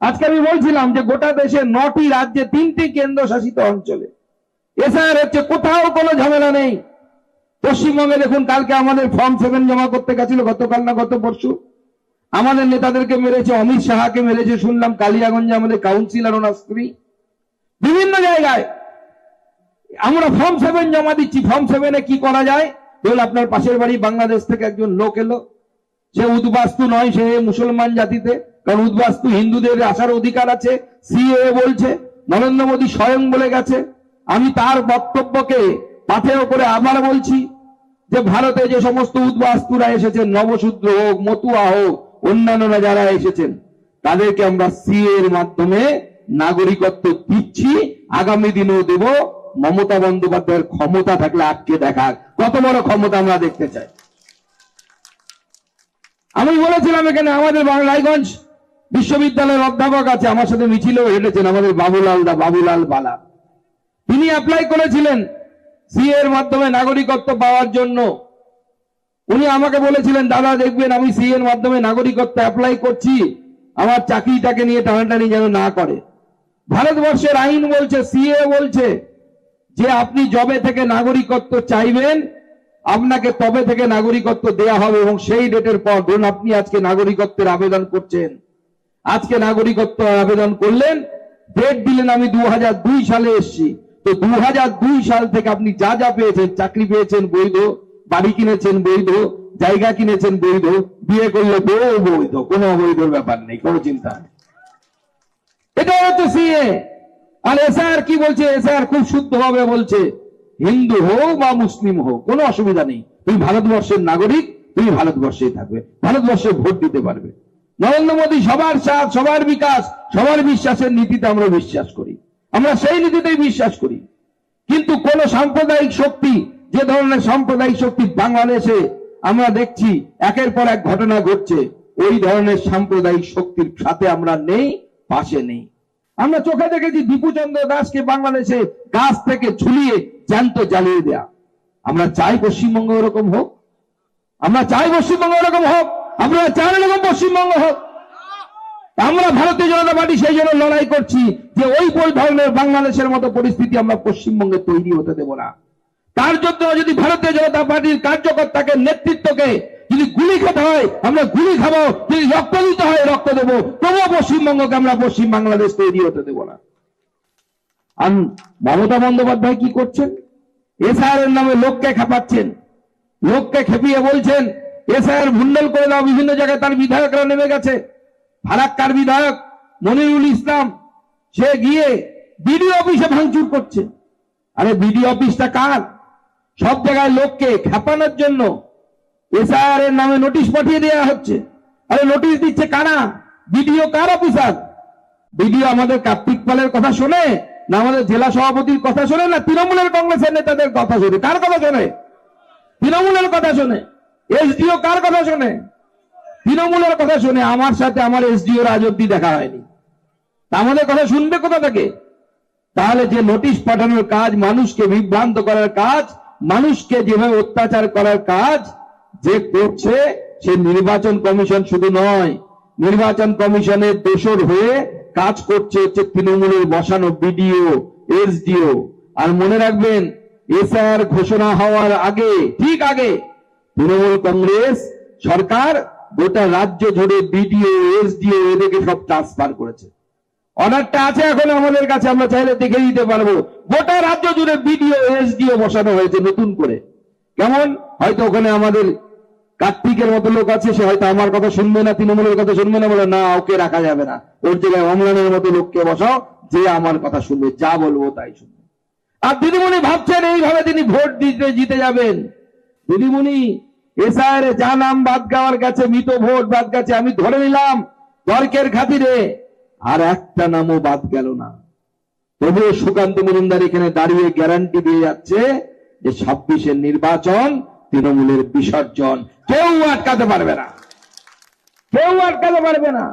আজকে আমি বলছিলাম যে গোটা দেশে নটি রাজ্যে তিনটি কেন্দ্র শাসিত অঞ্চলে। এসআর হচ্ছে কোথাও কোনো ঝামেলা নেই। পশ্চিমবঙ্গে দেখুন, কালকে আমাদের ফর্ম সেভেন জমা করতে গেছিল গতকাল না গত পরশু। আমাদের নেতাদেরকে মেরেছে, অমিত শাহকে মেরেছে, শুনলাম কালিয়াগঞ্জে আমাদের কাউন্সিলর ওনার স্ত্রী। বিভিন্ন জায়গায় আমরা ফর্ম সেভেন জমা দিচ্ছি। ফর্ম সেভেনে কি করা যায়? ধরুন আপনার পাশের বাড়ি বাংলাদেশ থেকে একজন লোক এলো। সে উদ্বাস্তু নয়, সে মুসলমান জাতিতে। কারণ উদ্বাস্তু হিন্দুদের আসার অধিকার আছে সিএ বলছে, নরেন্দ্র মোদী স্বয়ং বলে গেছে। আমি তার বক্তব্যকে পাথেয় করে আবার বলছি যে ভারতে যে সমস্ত উদ্বাস্তুরা এসেছেন নবশূদ্র হোক, মতুয়া হোক, অন্যান্যরা যারা এসেছেন, তাদেরকে আমরা সিএ এর মাধ্যমে নাগরিকত্ব দিচ্ছি। আগামী দিনেও দেব, মমতা বন্দ্যোপাধ্যায়ের ক্ষমতা থাকলে আটকে দেখা কত বড় ক্ষমতা আমরা দেখতে চাই। আমি বলেছিলাম এখানে আমাদের বাং- রায়গঞ্জ বিশ্ববিদ্যালয়ের অধ্যাপক আছে, আমার সাথে মিছিলেও হেঁটেছেন আমাদের বাবুলাল দা, বাবুলাল বালা। তিনি অ্যাপ্লাই করেছিলেন সিএ এর মাধ্যমে নাগরিকত্ব পাওয়ার জন্য। উনি আমাকে বলেছিলেন, দাদা, দেখবেন আমি সিএ এর মাধ্যমে নাগরিকত্ব অ্যাপ্লাই করছি, আমার চাকরিটাকে নিয়ে টানাটানি যেন না করে। ভারতবর্ষের আইন বলছে সিএ বলছে, যে আপনি জবে থেকে নাগরিকত্ব চাইবেন, আপনাকে তবে থেকে নাগরিকত্ব দেয়া হবে এবং সেই ডেটের পর ধরুন আপনি আজকে নাগরিকত্বের আবেদন করছেন। আজকে নাগরিকত্ব আবেদন করলেন ডেট দিলেন আমি দু হাজার দুই সালে এসেছি। তো দু হাজার দুই সাল থেকে আপনি যা যা পেয়েছেন, চাকরি পেয়েছেন বৈধ, বাড়ি কিনেছেন বৈধ, জায়গা কিনেছেন বৈধ, বিয়ে করলে বউ বৈধ, কোনো অবৈধর ব্যাপার নেই, কোনো চিন্তা নেই। এটা হচ্ছে সিএ। আর এসআর কি বলছে? এসআর খুব শুদ্ধভাবে বলছে, হিন্দু হোক বা মুসলিম হোক, কোনো অসুবিধা নেই। তুমি ভারতবর্ষের নাগরিক, তুমি ভারতবর্ষেই থাকবে, ভারতবর্ষে ভোট দিতে পারবে। নরেন্দ্র মোদী সবার সাথ, সবার বিকাশ, সবার বিশ্বাসের নীতিতে আমরা বিশ্বাস করি। আমরা সেই নীতিতেই বিশ্বাস করি। কিন্তু কোন সাম্প্রদায়িক শক্তি, যে ধরনের সাম্প্রদায়িক শক্তি বাংলাদেশে আমরা দেখছি, একের পর এক ঘটনা ঘটছে, ওই ধরনের সাম্প্রদায়িক শক্তির সাথে আমরা নেই, পাশে নেই। আমরা চোখে দেখেছি দীপুচন্দ্র দাসকে বাংলাদেশে গাছ থেকে ঝুলিয়ে জ্যান্ত জ্বালিয়ে দেয়া। আমরা চাই পশ্চিমবঙ্গ ওরকম হোক। আমরা চাই পশ্চিমবঙ্গ ওরকম হোক। আমরা চাই এরকম পশ্চিমবঙ্গ হোক। আমরা ভারতীয় জনতা পার্টি সেই জন্য লড়াই করছি যে ওই ওই ধরনের বাংলাদেশের মতো পরিস্থিতি আমরা পশ্চিমবঙ্গে তৈরি হতে দেব না। তার জন্য যদি ভারতীয় জনতা পার্টির কার্যকর্তাকে, নেতৃত্বকে যদি গুলি খেতে হয়, আমরা গুলি খাব। যদি রক্ত দিতে হয়, রক্ত দেবো। তবুও পশ্চিমবঙ্গকে আমরা পশ্চিম বাংলাদেশ তৈরি হতে দেব না। আর মমতা বন্দ্যোপাধ্যায় কি করছেন? এসআর এর নামে লোককে খেপাচ্ছেন। লোককে খেপিয়ে বলছেন এসআর ভুন্ডল করে দাও, বিভিন্ন জায়গায় তার বিধায়করা নেমে গেছে। ফারাক্কার বিধায়ক মনিরুল ইসলাম, সে গিয়ে বিডিও অফিসে ভাঙচুর করছে। আরে বিডিও অফিসটা কার? সব জায়গায় লোককে খেপানোর জন্য এসআর এর নামে নোটিশ পাঠিয়ে দেওয়া হচ্ছে। আরে নোটিশ দিচ্ছে কারা? বিডিও কার অফিসার? বিডিও আমাদের কার্তিক পালের কথা শোনে না আমাদের জেলা সভাপতির কথা শোনে না তৃণমূলের কংগ্রেসের নেতাদের কথা শোনে? কার কথা শোনে? তৃণমূলের কথা শোনে। এসডিও কার কথা শোনে? তৃণমূলের কথা শুনে। আমার সাথে আমার এসডিও আজ অব্দি দেখা হয়নি। আমাদের কথা শুনবে কোথা থেকে? তাহলে যে নোটিশ পাঠানোর কাজ, মানুষকে বিভ্রান্ত করার কাজ, মানুষকে যেভাবে অত্যাচার করার কাজ যে করছে, সে নির্বাচন কমিশন শুধু নয়, নির্বাচন কমিশনের দোষর হয়ে কাজ করছে হচ্ছে তৃণমূলের বসানো বিডিও এসডিও আর মনে রাখবেন এসআর ঘোষণা হওয়ার আগে, ঠিক আগে তৃণমূল কংগ্রেস সরকার গোটা রাজ্য জুড়ে বিডিও, এসডিও এদেরকে সব ট্রান্সফার করেছে। অর্ডারটা আছে এখন আমাদের কাছে, আমরা চাইলে দেখে দিতে পারব। গোটা রাজ্য জুড়ে বিডিও, এসডিও বসানো হয়েছে নতুন করে। কেমন? হয়তো ওখানে আমাদের কার্তিকের মতো লোক আছে, সে হয়তো আমার কথা শুনবে না, তৃণমূলের কথা শুনবে না, বলে, না, ওকে রাখা যাবে না। ওর জায়গায় অমলানের মতো লোককে বসাও, যে আমার কথা শুনবে, যা বলব তাই শুনবে। আর দিদিমণি ভাবছেন, এইভাবে তিনি ভোট দিতে, জিতে যাবেন। দিদিমণি এসআর যা নাম বাদ গাওয়ার কাছে মৃত ভোট বাদ গেছে, আমি ধরে নিলাম তর্কের খাতিরে। আর একটা নামও বাদ গেল না। তবুও সুকান্ত মজুমদার এখানে দাঁড়িয়ে গ্যারান্টি দিয়ে যাচ্ছে যে ছাব্বিশের নির্বাচন তৃণমূলের বিসর্জন। কেউ আটকাতে পারবে না। কেউ আটকাতে পারবে না।